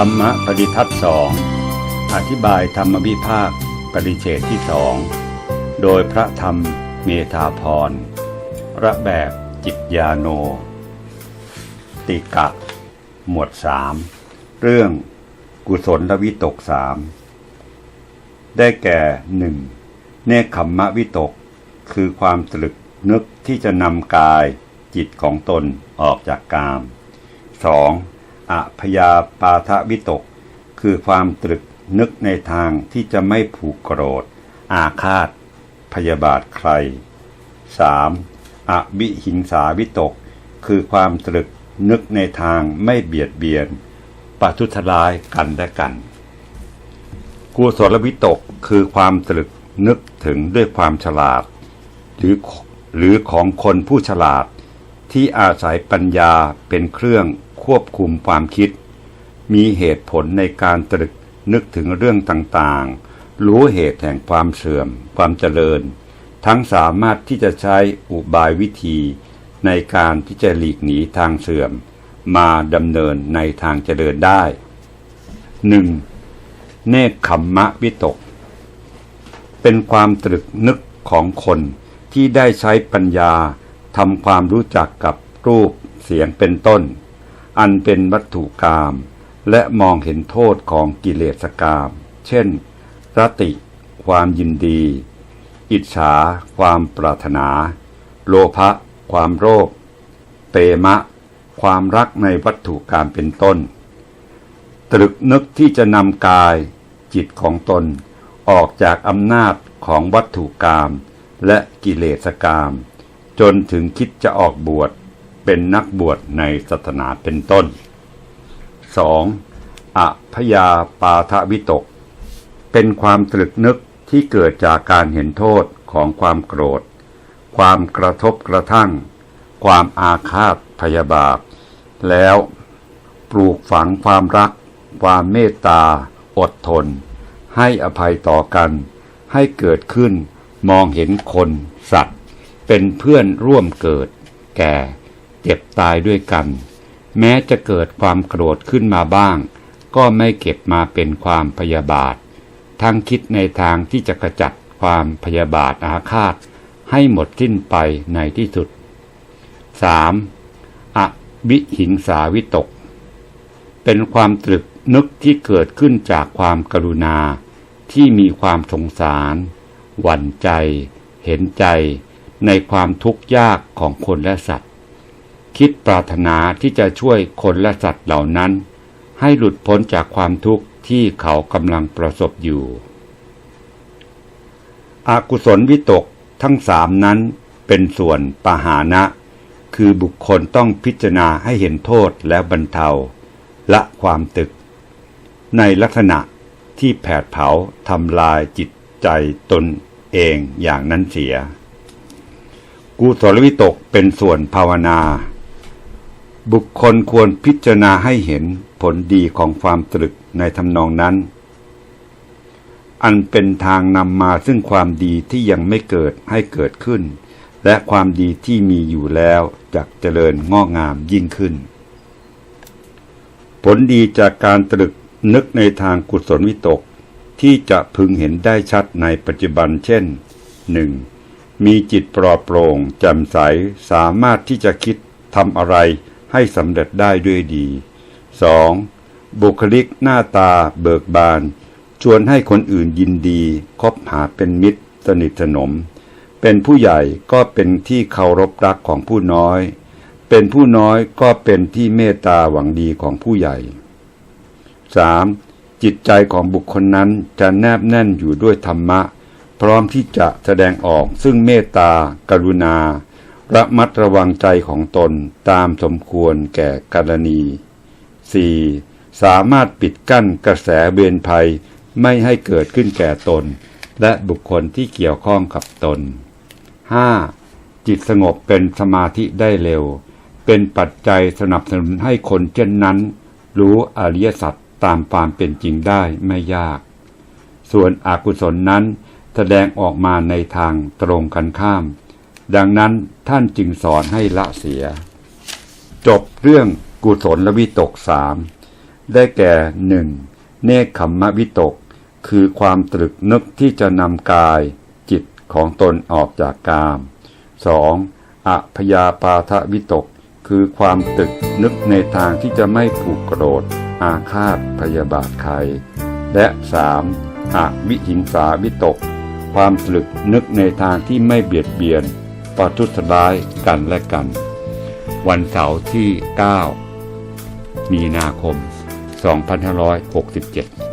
ธรรมปฏิทัศสองอธิบายธรรมวิภาคปริเฉดที่สองโดยพระธรรมเมธาพรระแบบจิตยาโน ติกะ หมวดสามเรื่องกุศลวิตกสามได้แก่หนึ่งเนคขมมะวิตก คือความตรึกนึกที่จะนำกายจิตของตนออกจากกาม 2. อพยาปาทวิตก คือความตรึกนึกในทางที่จะไม่ผูกโกรธ อาฆาต พยาบาทใคร 3. อวิหิงสาวิตก คือความตรึกนึกในทางไม่เบียดเบียนปทุทลายกันและกัน กุศลวิตกคือความตรึกนึกถึงด้วยความฉลาด หรือหรือของคนผู้ฉลาดที่อาศัยปัญญาเป็นเครื่อง ควบคุมความคิด มีเหตุผลในการตรึกนึกถึงเรื่องต่างๆ รู้เหตุแห่งความเสื่อม ความเจริญ ทั้งสามารถที่จะใช้อุบายวิธี ในการที่จะหลีกหนีทางเสื่อม มาดำเนินในทางเจริญได้ 1. เนคขมมะวิตก เป็นความตรึกนึกของคนที่ได้ใช้ปัญญาทำความรู้จักกับรูปเสียงเป็นต้น อันเป็นวัตถุกรรมและมองเห็นโทษของกิเลสกรรมเช่นรติ ความยินดี อิจฉา ความปรารถนา โลภะความโลภเตมะ ความรักในวัตถุกรรมเป็นต้น ตรึกนึกที่จะนำกาย จิตของตน ออกจากอำนาจของวัตถุกรรมและกิเลสกรรมจนถึงคิดจะออกบวช เป็นนักบวชในศาสนาเป็นต้น 2. อพยาปาทวิตก เป็นความตรึกนึกที่เกิดจากการเห็นโทษของความโกรธ ความกระทบกระทั่ง ความอาฆาตพยาบาท แล้วปลูกฝังความรัก ความเมตตา อดทน ให้อภัยต่อกัน ให้เกิดขึ้นมองเห็นคน สัตว์ เป็นเพื่อนร่วมเกิด แก่ เจ็บตายด้วยกัน แม้จะเกิดความโกรธขึ้นมาบ้าง ก็ไม่เก็บมาเป็นความพยาบาท ทั้งคิดในทางที่จะกระจัดความพยาบาทอาฆาต ให้หมดสิ้นไปในที่สุด 3. อวิหิงสาวิตก เป็นความตรึกนึกที่เกิดขึ้นจากความกรุณา ที่มีความสงสาร หวั่นใจ เห็นใจ ในความทุกข์ยากของคนและสัตว์ คิดปรารถนาที่จะช่วยคนและสัตว์เหล่านั้น ให้หลุดพ้นจากความทุกข์ที่เขากำลังประสบอยู่ อากุศลวิตกทั้งสามนั้นเป็นส่วนปหานะ คือบุคคลต้องพิจารณาให้เห็นโทษแล้วบรรเทา ละความตึก ในลักษณะที่แผดเผาทำลายจิตใจตนเองอย่างนั้นเสีย กุศลวิตกเป็นส่วนภาวนา บุคคลควรพิจารณาให้เห็นผลดีของความตรึกในทำนองนั้น อันเป็นทางนำมาซึ่งความดีที่ยังไม่เกิดให้เกิดขึ้น และความดีที่มีอยู่แล้วจะเจริญงอกงามยิ่งขึ้น ผลดีจากการตรึกนึกในทางกุศลวิตกที่จะพึงเห็นได้ชัดในปัจจุบันเช่น 1. มีจิตปลอดโปร่งแจ่มใสสามารถที่จะคิดทำอะไร ให้สำเร็จได้ด้วยดี 2. บุคลิกหน้าตาเบิกบาน ชวนให้คนอื่นยินดี คบหาเป็นมิตร สนิทสนม เป็นผู้ใหญ่ก็เป็นที่เคารพรักของผู้น้อย เป็นผู้น้อยก็เป็นที่เมตตาหวังดีของผู้ใหญ่ 3. จิตใจของบุคคลนั้นจะแนบแน่นอยู่ด้วยธรรมะ พร้อมที่จะแสดงออกซึ่งเมตตา กรุณา ระมัดระวังใจของตนตามสมควรแก่กรณี 4. สามารถปิดกั้นกระแสเบนภัยไม่ให้เกิดขึ้นแก่ตน และบุคคลที่เกี่ยวข้องกับตน 5. จิตสงบเป็นสมาธิได้เร็ว เป็นปัจจัยสนับสนุนให้คนเช่นนั้น รู้อริยสัจตามความเป็นจริงได้ไม่ยาก ส่วนอกุศลนั้นแสดงออกมาในทางตรงกันข้าม ดังนั้นท่านจึงสอนให้ละเสีย จบเรื่องกุศลและวิตกสามได้แก่หนึ่งเนคขมมะวิตก คือความตรึกนึกที่จะนำกายจิตของตนออกจากกาม 2. อัพยาปาทวิตก คือความตรึกนึกในทางที่จะไม่ผูกโกรธ อาฆาตพยาบาทใคร และ 3. อวิหิงสาวิตก ความตรึกนึกในทางที่ไม่เบียดเบียน ประทุษร้ายกันและกัน วันเสาร์ที่ 9 มีนาคม 2567